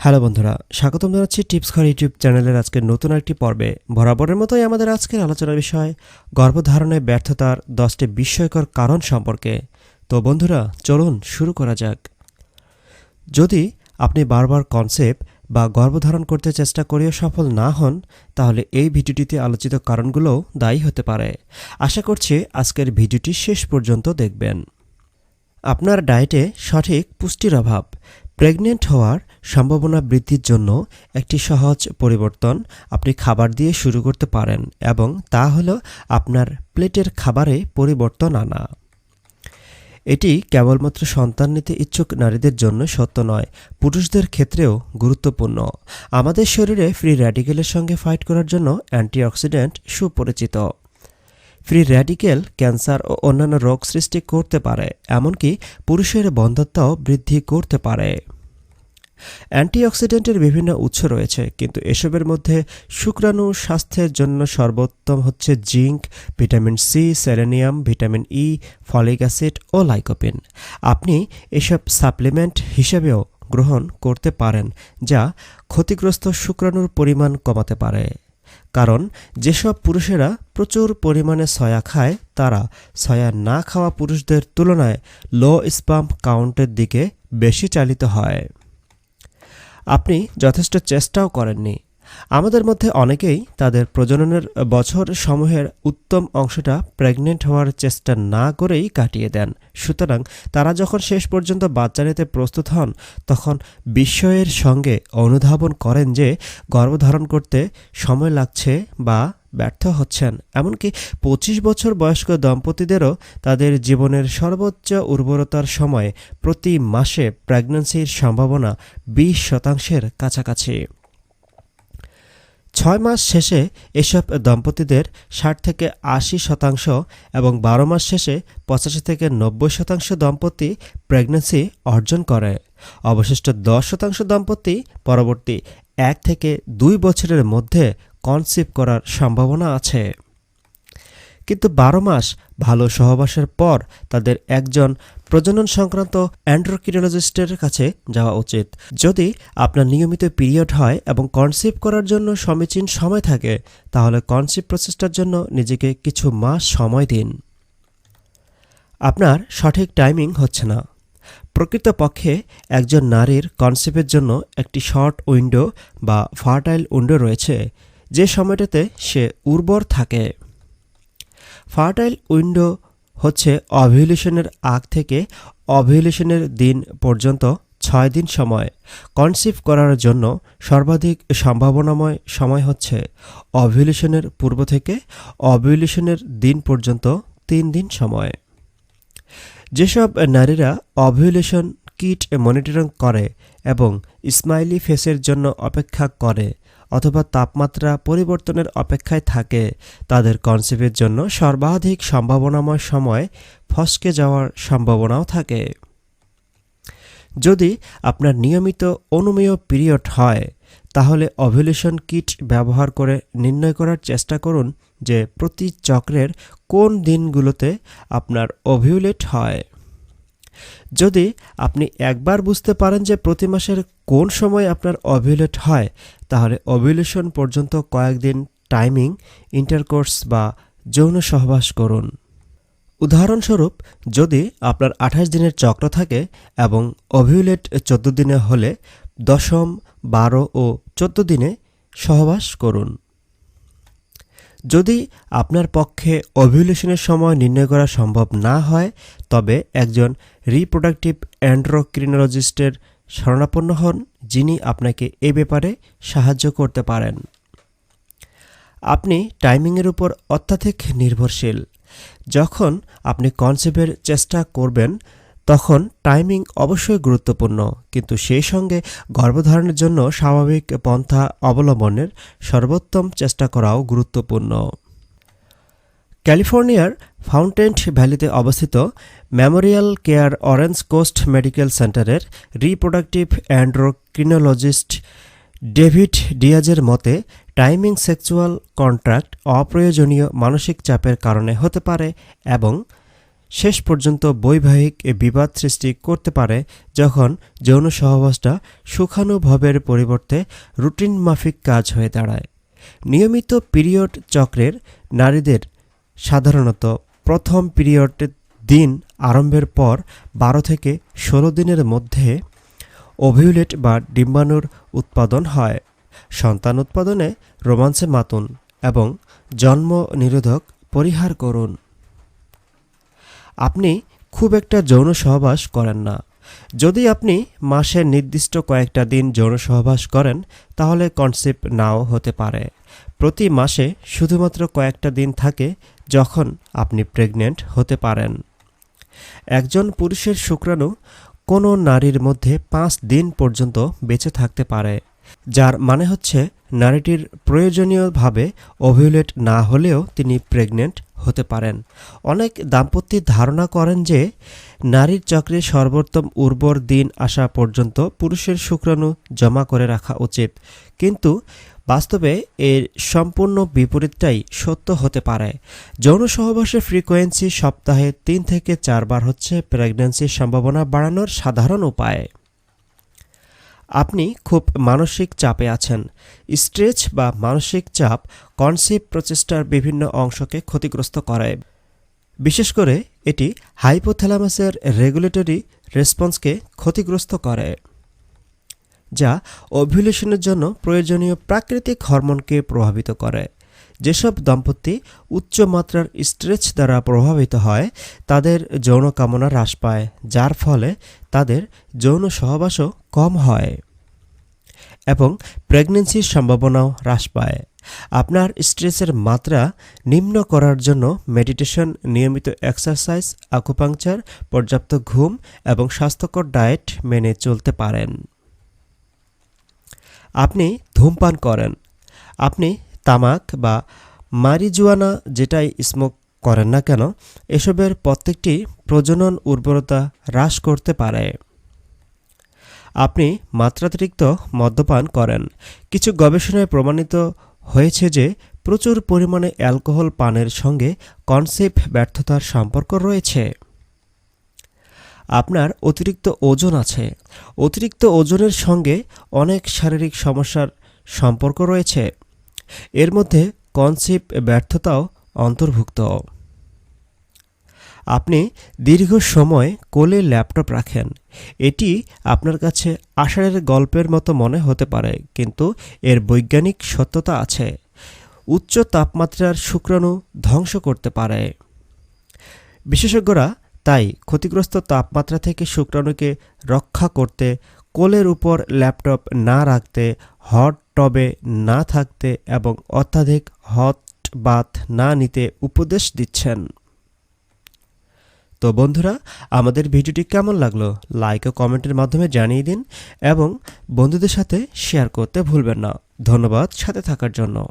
Hello বন্ধুরা, স্বাগতম জানাচ্ছি টিপস ঘর ইউটিউব চ্যানেলের আজকের নতুন একটি পর্বে। বরাবরের মতোই আমাদের আজকের আলোচনার বিষয়, গর্ভধারণে ব্যর্থতার দশটি বিস্ময়কর কারণ সম্পর্কে। তো বন্ধুরা, চলুন শুরু করা যাক। যদি আপনি বারবার কনসেপ্ট বা গর্ভধারণ করতে চেষ্টা করেও সফল না হন, তাহলে এই ভিডিওটিতে আলোচিত কারণগুলোও দায়ী হতে পারে। আশা করছি আজকের ভিডিওটি শেষ পর্যন্ত দেখবেন। আপনার ডায়েটে সঠিক পুষ্টির অভাব প্রেগনেন্ট হওয়ার সম্ভাবনা বৃদ্ধির জন্য একটি সহজ পরিবর্তন আপনি খাবার দিয়ে শুরু করতে পারেন এবং তা হলো আপনার প্লেটের খাবারে পরিবর্তন আনা। এটি কেবলমাত্র সন্তান নিতে ইচ্ছুক নারীদের জন্য সত্য নয়, পুরুষদের ক্ষেত্রেও গুরুত্বপূর্ণ। আমাদের শরীরে ফ্রি র্যাডিকেলের সঙ্গে ফাইট করার জন্য অ্যান্টিঅক্সিডেন্ট সুপরিচিত। ফ্রি র্যাডিকেল ক্যান্সার ও অন্যান্য রোগ সৃষ্টি করতে পারে, এমনকি পুরুষের বন্ধ্যত্বও বৃদ্ধি করতে পারে। অ্যান্টিঅক্সিডেন্টের বিভিন্ন উৎস রয়েছে, কিন্তু এসবের মধ্যে শুক্রাণু স্বাস্থ্যের জন্য সর্বোত্তম হচ্ছে zinc, vitamin C, selenium, vitamin E, folic acid ও লাইকোপিন। আপনি এসব সাপ্লিমেন্ট হিসেবেও গ্রহণ করতে পারেন, যা ক্ষতিগ্রস্ত শুক্রাণুর পরিমাণ কমাতে পারে। কারণ যেসব পুরুষেরা প্রচুর পরিমাণে সয়া খায়, তারা সয়া না খাওয়া পুরুষদের তুলনায় লো স্পাম কাউন্টের দিকে বেশি চালিত হয়। আপনি যথেষ্ট চেষ্টাও করেননি। আমাদের মধ্যে অনেকেই তাদের প্রজননের বছর সমূহের উত্তম অংশটা প্রেগনেন্ট হওয়ার চেষ্টা না করেই কাটিয়ে দেন। সুতরাং তারা যখন শেষ পর্যন্ত বাচ্চা নিতে প্রস্তুত হন, তখন বিস্ময়ের সঙ্গে অনুধাবন করেন যে গর্ভধারণ করতে সময় লাগছে বা ব্যর্থ হচ্ছেন। এমনকি পঁচিশ বছর বয়স্ক দম্পতিদেরও তাদের জীবনের সর্বোচ্চ উর্বরতার সময় প্রতি মাসে প্রেগন্যান্সির সম্ভাবনা বিশ শতাংশের কাছাকাছি। ছয় মাস শেষে এসব দম্পতিদের ষাট থেকে আশি শতাংশ এবং বারো মাস শেষে পঁচাশি থেকে নব্বই শতাংশ দম্পতি প্রেগন্যান্সি অর্জন করে। অবশিষ্ট দশ শতাংশ দম্পতি পরবর্তী এক থেকে দুই বছরের মধ্যে কনসিভ করার সম্ভাবনা আছে। কিন্তু বারো মাস ভালো সহবাসের পর তাদের একজন প্রজনন সংক্রান্ত অ্যান্ড্রোকিনোলজিস্টের কাছে যাওয়া উচিত। যদি আপনার নিয়মিত পিরিয়ড হয় এবং কনসিভ করার জন্য সমীচীন সময় থাকে, তাহলে কনসিভ প্রসেসটার জন্য নিজেকে কিছু মাস সময় দিন। আপনার সঠিক টাইমিং হচ্ছে না। প্রকৃতপক্ষে একজন নারীর কনসেপ্টের জন্য একটি শর্ট উইন্ডো বা ফার্টাইল উইন্ডো রয়েছে। যে সময়টাতে সে উর্বর থাকে। ফার্টাইল উইন্ডো হচ্ছে অভিলেশনের আগ থেকে অভিলেশনের দিন পর্যন্ত ছয় দিন সময় কনসিভ করার জন্য সর্বাধিক সম্ভাবনাময় সময় হচ্ছে অভিলেশনের পূর্ব থেকে অভিলেশনের দিন পর্যন্ত তিন দিন সময়। যেসব নারীরা অভিলেশন কিট মনিটরিং করে এবং স্মাইলি ফেসের জন্য অপেক্ষা করে অথবা তাপমাত্রা পরিবর্তনের অপেক্ষায় থাকে। তাদের কনসেপ্টের জন্য সর্বাধিক সম্ভাবনাময় সময় ফসকে যাওয়ার সম্ভাবনাও থাকে। যদি আপনার নিয়মিত অনুমেয় পিরিয়ড হয়, তাহলে অভিলেশন কিট ব্যবহার করে নির্ণয় করার চেষ্টা করুন যে প্রতি চক্রের কোন দিনগুলোতে আপনার অভিউলেট হয়। যদি আপনি একবার বুঝতে পারেন যে প্রতি মাসের কোন সময় আপনার অভিউলেট হয়, তাহলে অভিউলেশন পর্যন্ত কয়েকদিন টাইমিং ইন্টারকোর্স বা যৌন সহবাস করুন। উদাহরণস্বরূপ, যদি আপনার আঠাশ দিনের চক্র থাকে এবং অভিউলেট চোদ্দ দিনে হলে দশম, বারো ও চোদ্দ দিনে সহবাস করুন। যদি আপনার পক্ষে অভিউলেশনের সময় নির্ণয় করা সম্ভব না হয়, তবে একজন রিপ্রোডাক্টিভ অ্যান্ড্রোক্রিনোলজিস্টের শরণাপন্ন হন, যিনি আপনাকে এ ব্যাপারে সাহায্য করতে পারেন। আপনি টাইমিংয়ের উপর অত্যাধিক নির্ভরশীল। যখন আপনি কনসেপ্টের চেষ্টা করবেন তখন টাইমিং অবশ্যই গুরুত্বপূর্ণ, কিন্তু সেই সঙ্গে গর্ভধারণের জন্য স্বাভাবিক পন্থা অবলম্বনের সর্বোত্তম চেষ্টা করাও গুরুত্বপূর্ণ। ক্যালিফোর্নিয়ার ফাউন্টেন্ট ভ্যালিতে অবস্থিত Memorial Care Orange Coast Medical সেন্টারের রিপ্রোডাক্টিভ অ্যান্ড্রোক্রিনোলজিস্ট ডেভিড ডিয়াজের মতে টাইমিং সেক্সুয়াল কন্ট্রাক্ট অপ্রয়োজনীয় মানসিক চাপের কারণে হতে পারে এবং শেষ পর্যন্ত বৈবাহিক এ বিবাদ সৃষ্টি করতে পারে যখন যৌন সহবাসটা সুখানুভবের পরিবর্তে রুটিন মাফিক কাজ হয়ে দাঁড়ায়। নিয়মিত পিরিয়ড চক্রের নারীদের সাধারণত প্রথম পিরিয়ডের দিন আরম্ভের পর বারো থেকে ষোলো দিনের মধ্যে ওভিউলেট বা ডিম্বাণুর উৎপাদন হয়। সন্তান উৎপাদনে রোমান্সে মাতুন এবং জন্ম নিরোধক পরিহার করুন। আপনি খুব একটা যৌন সহবাস করেন না। যদি আপনি মাসের নির্দিষ্ট কয়েকটা দিন যৌন সহবাস করেন, তাহলে কনসেপ্ট নাও হতে পারে। প্রতি মাসে শুধুমাত্র কয়েকটা দিন থাকে যখন আপনি প্রেগনেন্ট হতে পারেন। একজন পুরুষের শুক্রাণু কোনো নারীর মধ্যে পাঁচ দিন পর্যন্ত বেঁচে থাকতে পারে, যার মানে হচ্ছে নারীটির প্রয়োজনীয়ভাবে ওভিউলেট না হলেও তিনি প্রেগনেন্ট হতে পারেন। অনেক দাম্পত্য ধারণা করেন যে, নারীর চক্রে সর্বোত্তম উর্বর দিন আসা পর্যন্ত পুরুষের শুক্রাণু জমা করে রাখা উচিত। কিন্তু বাস্তবে এর সম্পূর্ণ বিপরীতটাই সত্য হতে পারে। যৌন সহবাসের ফ্রিকোয়েন্সি সপ্তাহে তিন থেকে চারবার হচ্ছে প্রেগন্যান্সির সম্ভাবনা বাড়ানোর সাধারণ উপায়। আপনি খুব মানসিক চাপে আছেন। স্ট্রেচ বা মানসিক চাপ কনসেপ্ট প্রচেষ্টার বিভিন্ন অংশকে ক্ষতিগ্রস্ত করে। বিশেষ করে এটি হাইপোথ্যালামাসের রেগুলেটরি রেসপন্সকে ক্ষতিগ্রস্ত করে, যা অভিলেশনের জন্য প্রয়োজনীয় প্রাকৃতিক হরমোনকে প্রভাবিত করে। যেসব দম্পতি উচ্চ মাত্রার স্ট্রেচ দ্বারা প্রভাবিত হয়, তাদের যৌন কামনা হ্রাস পায়, যার ফলে তাদের যৌন সহবাসও কম হয় এবং প্রেগনেন্সির সম্ভাবনাও হ্রাস পায়। আপনার স্ট্রেসের মাত্রা নিম্ন করার জন্য মেডিটেশন, নিয়মিত এক্সারসাইজ, আকুপাংচার, পর্যাপ্ত ঘুম এবং স্বাস্থ্যকর ডায়েট মেনে চলতে পারেন। আপনি ধূমপান করেন। আপনি তামাক বা মারিজুয়ানা যেটাই স্মোক করেন না কেন, এসবের প্রত্যেকটি প্রজনন উর্বরতা হ্রাস করতে পারে। আপনি মাত্রাতিরিক্ত মদ্যপান করেন। কিছু গবেষণায় প্রমাণিত হয়েছে যে প্রচুর পরিমাণে অ্যালকোহল পানের সঙ্গে কনসেপ্ট ব্যর্থতার সম্পর্ক রয়েছে। আপনার অতিরিক্ত ওজন আছে। অতিরিক্ত ওজনের সঙ্গে অনেক শারীরিক সমস্যার সম্পর্ক রয়েছে। এর মধ্যে কনসেপ্ট ব্যর্থতাও অন্তর্ভুক্ত। আপনি দীর্ঘ সময় কোলে ল্যাপটপ রাখেন। এটি আপনার কাছে আষাঢ়ের গল্পের মতো মনে হতে পারে, কিন্তু এর বৈজ্ঞানিক সত্যতা আছে। উচ্চ তাপমাত্রার শুক্রাণু ধ্বংস করতে পারে। বিশেষজ্ঞরা তাই ক্ষতিগ্রস্ত তাপমাত্রা থেকে শুক্রাণুকে রক্ষা করতে কোলের উপর ল্যাপটপ না রাখতে হট টবে না থাকতে এবং অত্যাধিক হট বাথ না নিতে উপদেশ দিচ্ছেন। তো বন্ধুরা, আমাদের ভিডিওটি কেমন লাগল? লাইক ও কমেন্টের মাধ্যমে জানিয়ে দিন এবং বন্ধুদের সাথে শেয়ার করতে ভুলবেন না। ধন্যবাদ সাথে থাকার জন্য।